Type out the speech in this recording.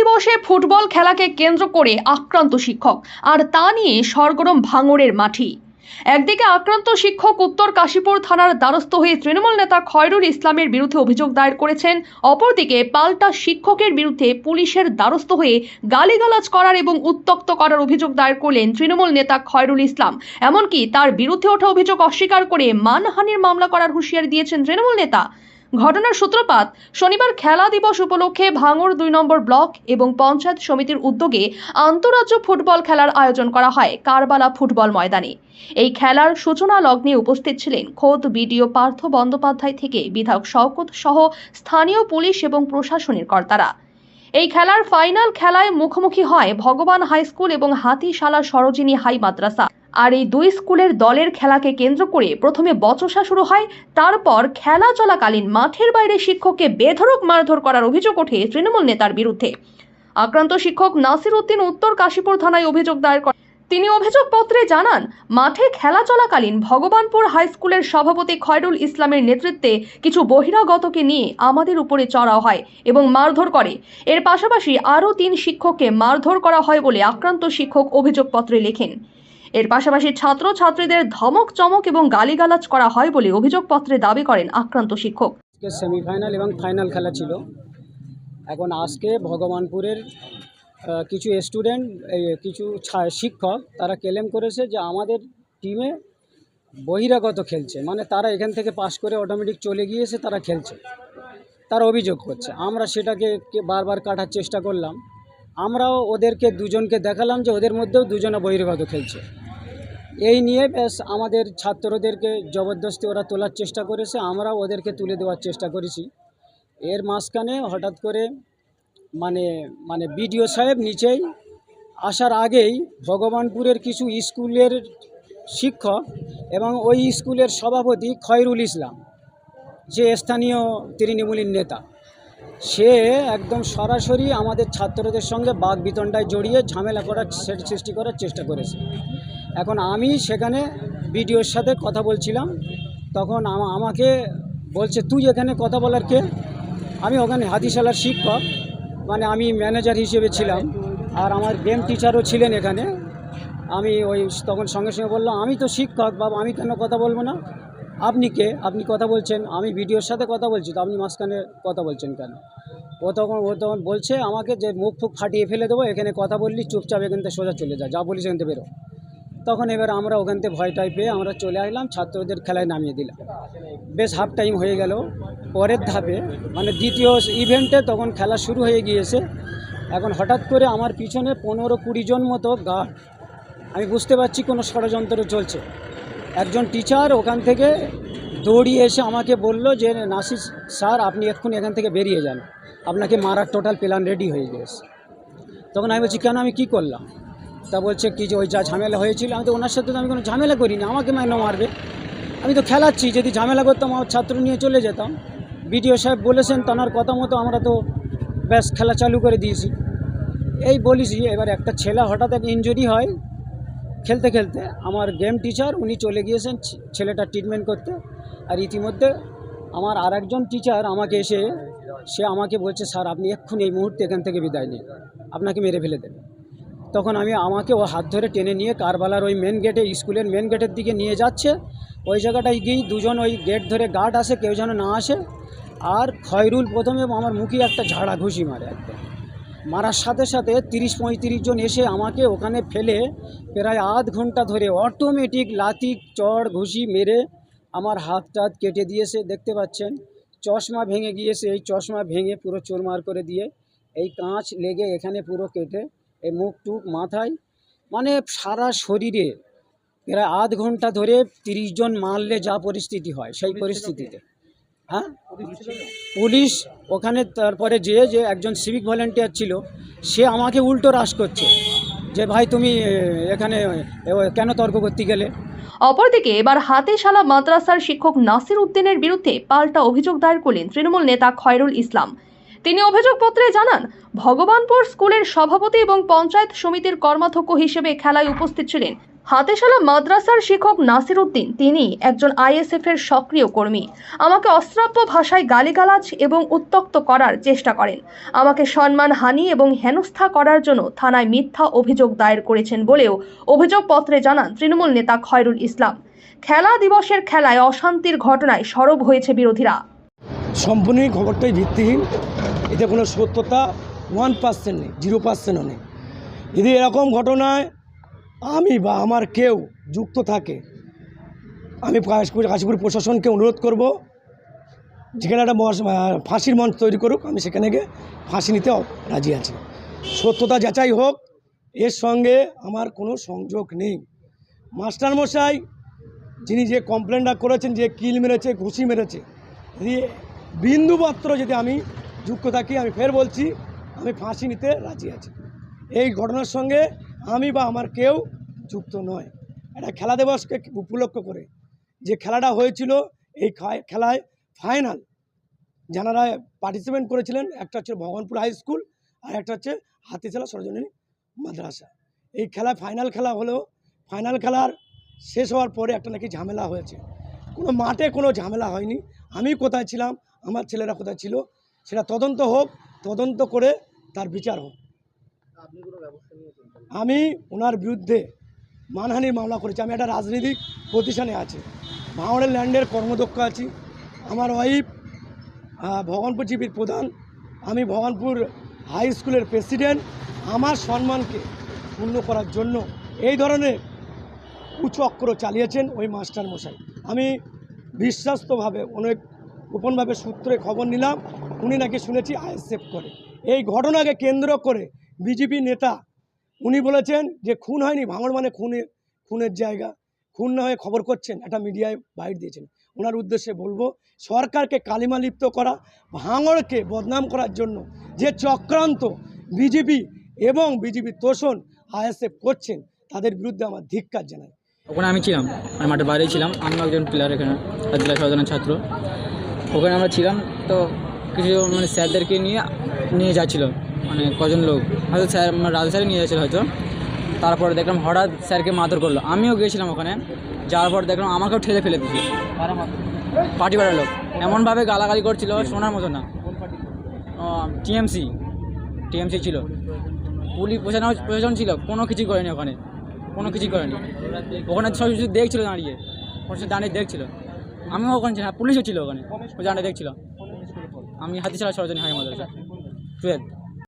দিবসে ফুটবল খেলাকে কেন্দ্র করে আক্রান্ত শিক্ষক, আর তা নিয়ে সরগরম ভাঙড়ের মাঠি। একদিকে আক্রান্ত শিক্ষক উত্তর কাশীপুর থানার দ্বারস্থ হয়ে তৃণমূল নেতা খয়রুল ইসলামের বিরুদ্ধে অভিযোগ দায়ের করেছেন, অপরদিকে পাল্টা শিক্ষকের বিরুদ্ধে পুলিশের দ্বারস্থ হয়ে গালিগালাজ করার এবং উত্তক্ত করার অভিযোগ দায়ের করলেন তৃণমূল নেতা খয়রুল ইসলাম। এমনকি তার বিরুদ্ধে ওঠা অভিযোগ অস্বীকার করে মানহানির মামলা করার হুঁশিয়ারি দিয়েছেন তৃণমূল নেতা। ঘটনার সূত্রপাত শনিবার খেলা দিবস উপলক্ষে ভাঙড় দুই নম্বর ব্লক এবং পঞ্চায়েত সমিতির উদ্যোগে আন্তরাজ্য ফুটবল খেলার আয়োজন করা হয় কারবালা ফুটবল ময়দানে। এই খেলার সূচনা লগ্নে উপস্থিত ছিলেন খোদ বিডিও পার্থ বন্দ্যোপাধ্যায় থেকে বিধায়ক শওকত সহ স্থানীয় পুলিশ এবং প্রশাসনের কর্তারা। এই খেলার ফাইনাল খেলায় মুখোমুখি হয় ভগবান হাই স্কুল এবং হাতিশালা সরোজিনী হাই মাদ্রাসা। আর এই দুই স্কুলের দলের খেলাকে কেন্দ্র করে প্রথমে বচসা শুরু হয়, তারপর খেলা চলাকালীন মাঠের বাইরে শিক্ষককে বেধড়ক মারধর করার অভিযোগ ওঠে তৃণমূল নেতার বিরুদ্ধে। আক্রান্ত শিক্ষক নাসির উদ্দিন উত্তর কাশীপুর থানায় অভিযোগ দায়ের করেন। তিনি অভিযোগপত্রে জানান, মাঠে খেলা চলাকালীন ভগবানপুর হাই স্কুলের সভাপতি খয়রুল ইসলামের নেতৃত্বে কিছু বহিরাগতকে নিয়ে আমাদের উপরে চড়াও হয় এবং মারধর করে। এর পাশাপাশি আরও তিন শিক্ষককে মারধর করা হয় বলে আক্রান্ত শিক্ষক অভিযোগপত্রে লেখেন। এর পাশাপাশি ছাত্র ছাত্রীদের ধমক, চমক এবং গালিগালাজ করা হয় বলে অভিযোগপত্রে দাবি করেন আক্রান্ত শিক্ষক। সেমিফাইনাল এবং ফাইনাল খেলা ছিল। এখন আজকে ভগবানপুরের কিছু স্টুডেন্ট কিছু শিক্ষক তারা ক্লেম করেছে যে আমাদের টিমে বহিরাগত খেলছে। মানে তারা এখান থেকে পাস করে অটোমেটিক চলে গিয়েছে, তারা খেলছে। তারা অভিযোগ করছে। আমরা সেটাকে বারবার কাটার চেষ্টা করলাম। আমরাও ওদেরকে দুজনকে দেখালাম যে ওদের মধ্যেও দুজনে বহিরাগত খেলছে। এই নিয়ে ব্যাস আমাদের ছাত্রদেরকে জবরদস্তি ওরা তোলার চেষ্টা করেছে, আমরাও ওদেরকে তুলে দেওয়ার চেষ্টা করেছি। এর মাঝখানে হঠাৎ করে মানে মানে বিডিও সাহেব নিচেই আসার আগেই ভগবানপুরের কিছু স্কুলের শিক্ষক এবং ওই স্কুলের সভাপতি খয়রুল ইসলাম, যে স্থানীয় তৃণমূলীর নেতা। সে একদম সরাসরি আমাদের ছাত্রদের সঙ্গে বাঘ বিতণ্ডায় জড়িয়ে ঝামেলা করার সৃষ্টি করার চেষ্টা করেছে। এখন আমি সেখানে বিডিওর সাথে কথা বলছিলাম। তখন আমা- আমাকে বলছে, তুই এখানে কথা বলার কে? আমি ওখানে হাতিশালার শিক্ষক মানে আমি ম্যানেজার হিসেবে ছিলাম। আর আমার গেম টিচারও ছিলেন এখানে। আমি ওই তখন সঙ্গে সঙ্গে বললাম, আমি তো শিক্ষক বাবা, আমি কেন কথা বলব না? আপনি কে? আপনি কথা বলছেন, আমি ভিডিওর সাথে কথা বলছি, তো আপনি মাঝখানে কথা বলছেন কেন? ও তখন ও তখন বলছে, আমাকে যে মুখ ফুক ফাটিয়ে ফেলে দেবো, এখানে কথা বললি, চুপচাপ এখান থেকে সোজা চলে যা যা বলিস এখান থেকে বেরো। তখন এবার আমরা ওখান থেকে ভয়টাই পেয়ে আমরা চলে আসলাম, ছাত্রদের খেলায় নামিয়ে দিলাম। বেশ হাফ টাইম হয়ে গেল, পরের ধাপে মানে দ্বিতীয় ইভেন্টে তখন খেলা শুরু হয়ে গিয়েছে। এখন হঠাৎ করে আমার পিছনে পনেরো কুড়ি জন মতো গার্ড আমি বুঝতে পারছি কোনো ষড়যন্ত্র চলছে। একজন টিচার ওখান থেকে দৌড়িয়ে এসে আমাকে বলল যে, নাসির স্যার, আপনি এক্ষুনি এখান থেকে বেরিয়ে যান। আপনাকে মারার টোটাল প্ল্যান রেডি হয়ে গিয়েছে। তখন আমি বলছি, কেন? আমি কি করলাম? তা বলছে কি যে, ওই যা ঝামেলা হয়েছিল, আমি তো ওনার সাথে তো আমি কোনো ঝামেলা করিনি, আমাকে মাইনে মারবে। আমি তো খেলাচ্ছি, যদি ঝামেলা করতাম, আমার ছাত্র নিয়ে চলে যেতাম। বিডিও সাহেব বলেছেন তার কথা মতো আমরা তো ব্যাস খেলা চালু করে দিয়েছি। এই বলিসি এবার একটা ছেলে হঠাৎ এক ইঞ্জুরি হয় খেলতে খেলতে আমার গেম টিচার উনি চলে গিয়েছেন ছে- ছেলেটার ট্রিটমেন্ট করতে। আর ইতিমধ্যে আমার আর একজন টিচার আমাকে এসে, সে আমাকে বলছে, স্যার, আপনি এক্ষুনি এই মুহূর্তে এখান থেকে বিদায় নিন। আপনাকে মেরে ফেলে দেবে। তখন আমি, আমাকে ও হাত ধরে টেনে নিয়ে কারবালার ওই মেন গেটে স্কুলের মেন গেটের দিকে নিয়ে যাচ্ছে। ওই জায়গাটায় গিয়েই দুজন ওই গেট ধরে গার্ড আসে, কেউ যেন না আসে। আর খয়রুল প্রথমে আমার মুখে একটা ঝাড়া ঘুষি মারে একদম। মারার সাথে সাথে তিরিশ পঁয়ত্রিশ জন এসে আমাকে ওখানে ফেলে প্রায় আধ ঘণ্টা ধরে অটোমেটিক লাথি চড় ঘুষি মেরে আমার হাত টাত কেটে দিয়েছে দেখতে পাচ্ছেন? চশমা ভেঙে গিয়েছে এই চশমা ভেঙে পুরো চোরমার করে দিয়ে এই কাঁচ লেগে এখানে পুরো কেটে এই মুখ টুক মাথায়। মানে সারা শরীরে প্রায় আধ ঘণ্টা ধরে তিরিশ জন মারলে যা পরিস্থিতি হয় সেই পরিস্থিতিতে। হ্যাঁ? পুলিশ ওখানে তারপরে যে যে একজন সিভিক ভলেন্টিয়ার ছিল সে আমাকে উল্টো রাশ করছে যে ভাই তুমি এখানে কেন তর্ক করতে গেলে? অপরদিকে এবার হাতিশালা মাদ্রাসার শিক্ষক নাসির উদ্দিনের বিরুদ্ধে পাল্টা অভিযোগ দায়ের করলেন তৃণমূল নেতা খয়রুল ইসলাম। তিনি অভিযোগপত্রে জানান ভগবানপুর স্কুলের সভাপতি এবং পঞ্চায়েত সমিতির কর্মাধ্যক্ষ হিসেবে খেলায় উপস্থিত ছিলেন। হাতেশালা মাদ্রাসার শিক্ষক নাসির উদ্দিন তিনি একজন আইএসএফ এর সক্রিয় কর্মী। আমাকে অশ্রাব্য ভাষায় গালিগালাজ এবং উত্তক্ত করার চেষ্টা করেন। আমাকে সম্মান, হানি এবং হেনস্থা করার জন্য থানায় মিথ্যা অভিযোগ দায়ের করেছেন বলেও অভিযোগপত্রে জানান তৃণমূল নেতা খয়রুল ইসলাম। খেলা দিবসের খেলায় অশান্তির ঘটনায় সরব হয়েছে বিরোধীরা। সম্পূর্ণই খবরটাই ভিত্তিহীন। এতে কোনো সত্যতা ওয়ান পার্সেন্ট নেই জিরো পার্সেন্টও নেই। যদি এরকম ঘটনায় আমি বা আমার কেউ যুক্ত থাকে, আমি কাশীপুর কাশীপুর প্রশাসনকে অনুরোধ করব, যেখানে একটা ফাঁসির মঞ্চ তৈরি করুক, আমি সেখানে গিয়ে ফাঁসি নিতে রাজি আছি। সত্যতা যাচাই হোক, এর সঙ্গে আমার কোনো সংযোগ নেই। মাস্টারমশাই, যিনি যে কমপ্লেনটা করেছেন যে কিল মেরেছে, ঘুষি মেরেছে যদি বিন্দুমাত্র যদি আমি যুক্ত থাকি, আমি ফের বলছি, আমি ফাঁসি নিতে রাজি আছি। এই ঘটনার সঙ্গে আমি বা আমার কেউ যুক্ত নয়। এটা খেলা দিবসকে উপলক্ষ করে যে খেলাটা হয়েছিল এই খেলায় ফাইনাল যারা পার্টিসিপেন্ট করেছিলেন, একটা হচ্ছে ভগবানপুর হাই স্কুল আর একটা হচ্ছে হাতিশালা সরজনী মাদ্রাসা। এই খেলায় ফাইনাল খেলা হলেও ফাইনাল খেলার শেষ হওয়ার পরে একটা নাকি ঝামেলা হয়েছে। কোনো মাঠে কোনো ঝামেলা হয়নি। আমি কোথায় ছিলাম, আমার ছেলেরা কোথায় ছিল, সেটা তদন্ত হোক, তদন্ত করে তার বিচার হোক। আমি ওনার বিরুদ্ধে মানহানির মামলা করেছি। আমি একটা রাজনৈতিক প্রতিষ্ঠানে আছি। ভাঙড়ের ল্যান্ডের কর্মদক্ষ আছি। আমার ওয়াইফ ভগবানপুর জিপির প্রধান। আমি ভগবানপুর হাই স্কুলের প্রেসিডেন্ট। আমার সম্মানকে পূর্ণ করার জন্য এই ধরনের কুচক্র চালিয়েছেন ওই মাস্টার মশাই। আমি বিশ্বাস্তভাবে অনেক গোপনভাবে সূত্রে খবর নিলাম। উনি নাকি শুনেছি আইএসএফ করে। এই ঘটনাকে কেন্দ্র করে বিজেপি নেতা, উনি বলেছেন যে খুন হয়নি, ভাঙড় মানে খুনে, খুনের জায়গা। খুন না হয়ে খবর করছেন, একটা মিডিয়ায় বাইর দিয়েছেন। ওনার উদ্দেশ্যে বলব, সরকারকে কালিমা লিপ্ত করা, ভাঙড়কে বদনাম করার জন্য যে চক্রান্ত বিজেপি এবং বিজেপি তোষণ আইএসএফ করছেন, তাদের বিরুদ্ধে আমার ধিক্কার জানাই। ওখানে আমি ছিলাম, আমি মাঠের বাইরেই ছিলাম, আমি একজন প্লেয়ার এখানে আদিলা সরজনের ছাত্র। ওখানে আমরা ছিলাম, তো কিছু মানে স্যারদেরকে নিয়ে নিয়ে যাচ্ছিল মানে কজন লোক। হয়তো স্যার মানে রাজু স্যারই নিয়ে যাচ্ছিল হয়তো। তারপরে দেখলাম হঠাৎ স্যারকে মারধর করল। আমিও গিয়েছিলাম ওখানে। যাওয়ার পর দেখলাম আমাকেও ঠেলে ফেলে দিচ্ছে পার্টি পাড়ার লোক। এমনভাবে গালাগালি করছিল, শোনার মতো না। টিএমসি। টিএমসি ছিল। পুলিশ প্রশাসন প্রশাসন ছিল। কোনো কিছুই করেনি ওখানে। কোনো কিছুই করেনি। ওখানে সব কিছু দেখছিল দাঁড়িয়ে। প্রশাসন দাঁড়িয়ে দেখছিল। আমিও ওখানে ছিলাম। পুলিশও ছিল ওখানে। ও দাঁড়িয়ে দেখছিল। আমি হাতি ছাড়া সরজনী হাই মাদ্রাসা 对